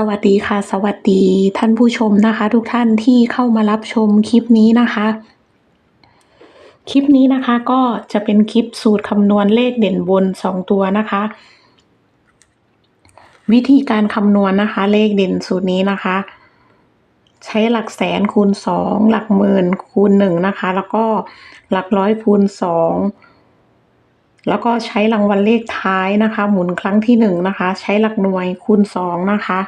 สวัสดีค่ะ สวัสดีท่านผู้ชมนะคะ ทุกท่านที่เข้ามารับชมคลิปนี้นะคะ คลิปนี้นะคะก็จะเป็นคลิปสูตรคำนวณเลขเด่นบนสองตัวนะคะ วิธีการคำนวณนะคะ เลขเด่นสูตรนี้นะคะ ใช้หลักแสนคูณสองหลักหมื่นคูณหนึ่งนะคะ แล้วก็หลักร้อยคูณสองแล้วก็ใช้รางวัลเลขท้ายนะคะ หมุนครั้งที่หนึ่งนะคะ ใช้หลักหน่วยคูณสองนะคะ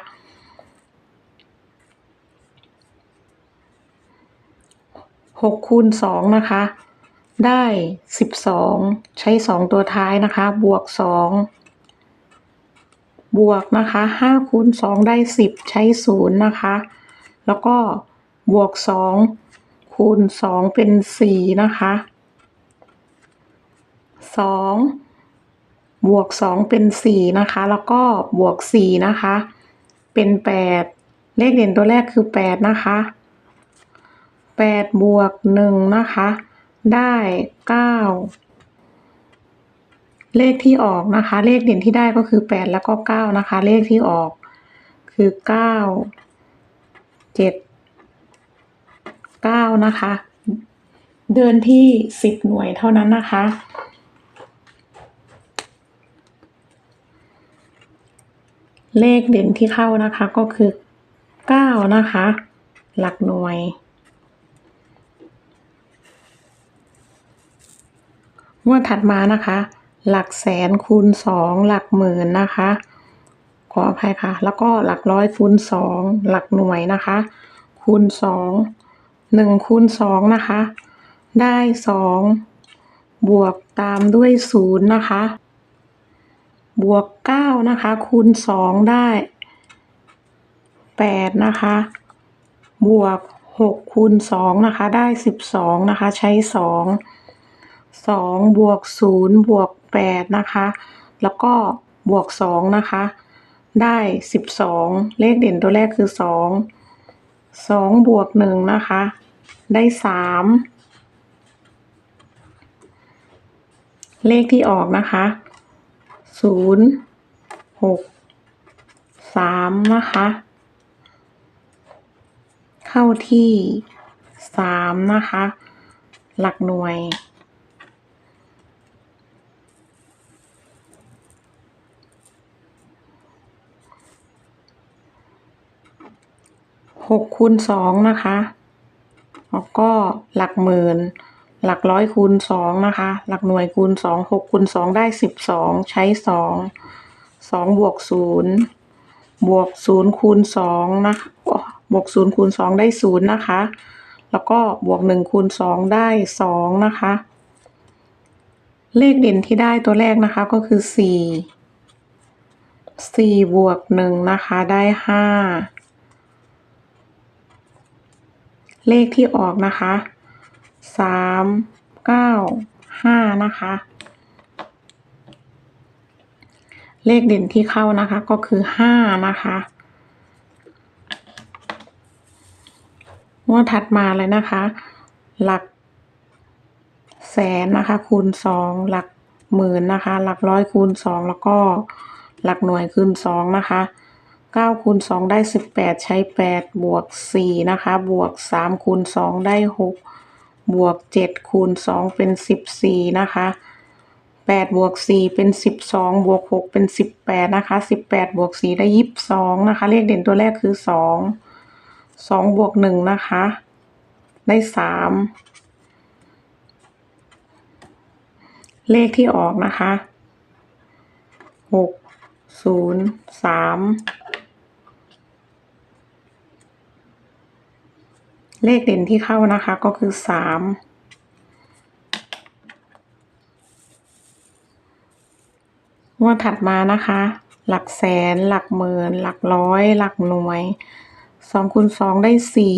หกคูณสองนะคะ ได้สิบสองใช้สองตัวท้ายนะคะ บวกสองบวกนะคะห้าคูณสองได้สิบใช้ศูนย์นะคะ แล้วก็บวกสองคูณสองเป็นสี่นะคะสองบวกสองเป็นสี่นะคะ แล้วก็บวกสี่นะคะ เป็นแปดเลขเด่นตัวแรกคือแปดนะคะ แปดบวกหนึ่งนะคะ ได้เก้าเลขที่ออกนะคะ เลขเด่นที่ได้ก็คือแปดแล้วก็เก้านะคะ เลขที่ออกคือเก้าเจ็ดเก้านะคะ เดินที่สิบหน่วยเท่านั้นนะคะ เลขเด่นที่เข้านะคะก็คือเก้านะคะ หลักหน่วย งวดถัดมานะคะ หลักแสนคูณสองหลักหมื่นนะคะ ขออภัยค่ะ แล้วก็หลักร้อยคูณสองหลักหน่วยนะคะ คูณสองหนึ่งคูณสองนะคะ ได้สองบวกตามด้วยศูนย์นะคะ บวกเก้านะคะ คูณสองได้แปดนะคะ บวกหกคูณสองนะคะ ได้สิบสองนะคะ ใช้สอง สองบวกศูนย์บวกแปดนะคะ แล้วก็บวกสองนะคะ ได้สิบสองเลขเด่นตัวแรกคือสองสองบวกหนึ่งนะคะ ได้สามเลขที่ออกนะคะศูนย์หกสามนะคะ เข้าที่สามนะคะ หลักหน่วย หกคูณสองนะคะแล้วก็หลักหมื่น หลักร้อยคูณสองนะคะ หลักหน่วยคูณสองหกคูณสองได้สิบสองใช้สองสองบวกศูนย์บวกศูนย์คูณสองนะคะบวกศูนย์คูณสองได้ศูนย์นะคะ แล้วก็บวกหนึ่งคูณสองได้สองนะคะ เลขเด่นที่ได้ตัวแรกนะคะก็คือสี่สี่บวกหนึ่งนะคะได้ห้า เลขที่ออกนะคะสามเก้าห้านะคะ เลขเด่นที่เข้านะคะก็คือห้านะคะงวดถัดมาเลยนะคะ หลักแสนนะคะคูณสองหลักหมื่นนะคะ หลักร้อยคูณสองแล้วก็หลักหน่วยคูณสองนะคะ 9คูณ2ได้ 18 ใช้ 8 บวก 4 นะคะ บวก 3คูณ2ได้ 6 บวก 7คูณ2เป็น 14 นะคะ 8 บวก 4 เป็น 12 บวก 6 เป็น 18 นะคะ 18 บวก 4 ได้ 22 นะคะ เลขเด่นตัวแรกคือ 2 2 บวก 1 นะคะ ได้ 3 เลขที่ออกนะคะ 6 0 3 เลขเด่นที่เข้านะคะก็คือสามงวดถัดมานะคะ หลักแสน หลักหมื่น หลักร้อย หลักหน่วยสองคูณสองได้สี่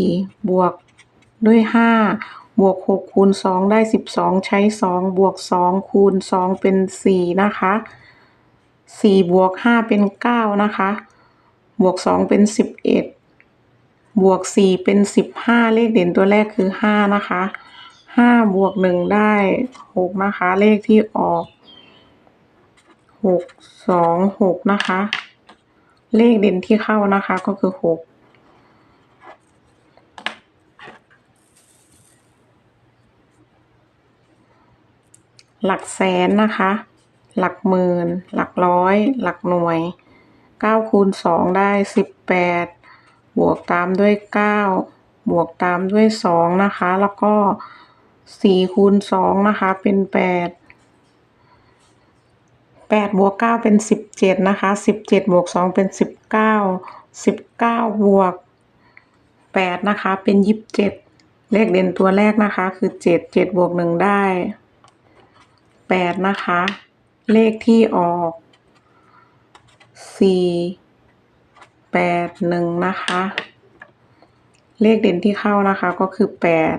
บวกด้วยห้าบวกหกคูณสองได้สิบสองใช้สองบวกสองคูณสองเป็นสี่นะคะสี่บวกห้าเป็นเก้านะคะ บวกสองเป็นสิบเอ็ด บวกสี่เป็นสิบห้าเลขเด่นตัวแรกคือห้านะคะห้าบวกหนึ่งได้หกนะคะ เลขที่ออกหกสองหกนะคะ เลขเด่นที่เข้านะคะก็คือหกหลักแสนนะคะ หลักหมื่น หลักร้อย หลักหน่วยเก้าคูณสองได้สิบแปด บวกตามด้วยเก้าบวกตามด้วยสองนะคะ แล้วก็สี่คูณสองนะคะ เป็นแปดแปดบวกเก้าเป็นสิบเจ็ดนะคะสิบเจ็ดบวกสองเป็นสิบเก้าสิบเก้าบวกแปดนะคะ เป็นยี่สิบเจ็ดเลขเด่นตัวแรกนะคะ คือเจ็ดเจ็ดบวกหนึ่งได้แปดนะคะ เลขที่ออกสี่ แปดหนึ่งนะคะ เลขเด่นที่เข้านะคะก็คือแปด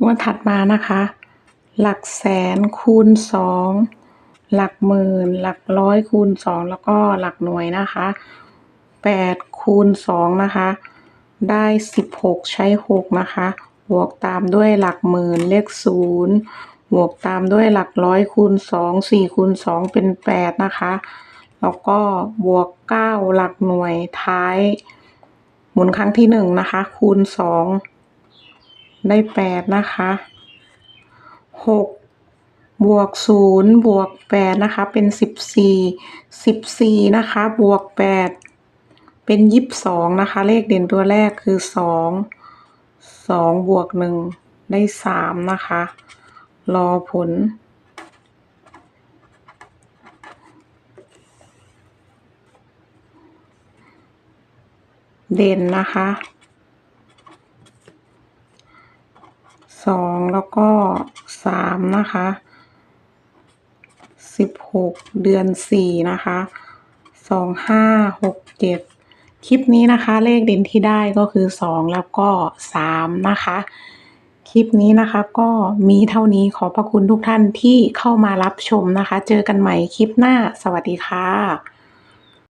งวดถัดมานะคะ หลักแสนคูณสองหลักหมื่น หลักร้อยคูณสองแล้วก็หลักหน่วยนะคะแปดคูณสองนะคะ ได้สิบหกใช้หกนะคะ บวกตามด้วยหลักหมื่นเลขศูนย์ บวกตามด้วยหลักร้อยคูณสองสี่คูณสองเป็นแปดนะคะ แล้วก็บวกเก้าหลักหน่วยท้าย หมุนครั้งที่หนึ่งนะคะ คูณสองได้แปดนะคะหกบวกศูนย์บวกแปดนะคะ เป็นสิบสี่สิบสี่นะคะ บวกแปดเป็นยี่สิบสองนะคะ เลขเด่นตัวแรกคือสองสองบวกหนึ่งได้สามนะคะ รอผล เด่นนะคะสองแล้วก็สามนะคะสิบหกเดือนสี่นะคะสองห้าหกเจ็ดคลิปนี้นะคะ เลขเด่นที่ได้ก็คือสองแล้วก็สามนะคะ ลิปนี้นะคะ ก็มีเท่านี้ขอพระคุณทุกท่านที่เข้ามารับชมนะคะ เจอกันใหม่คลิปหน้า สวัสดีค่ะ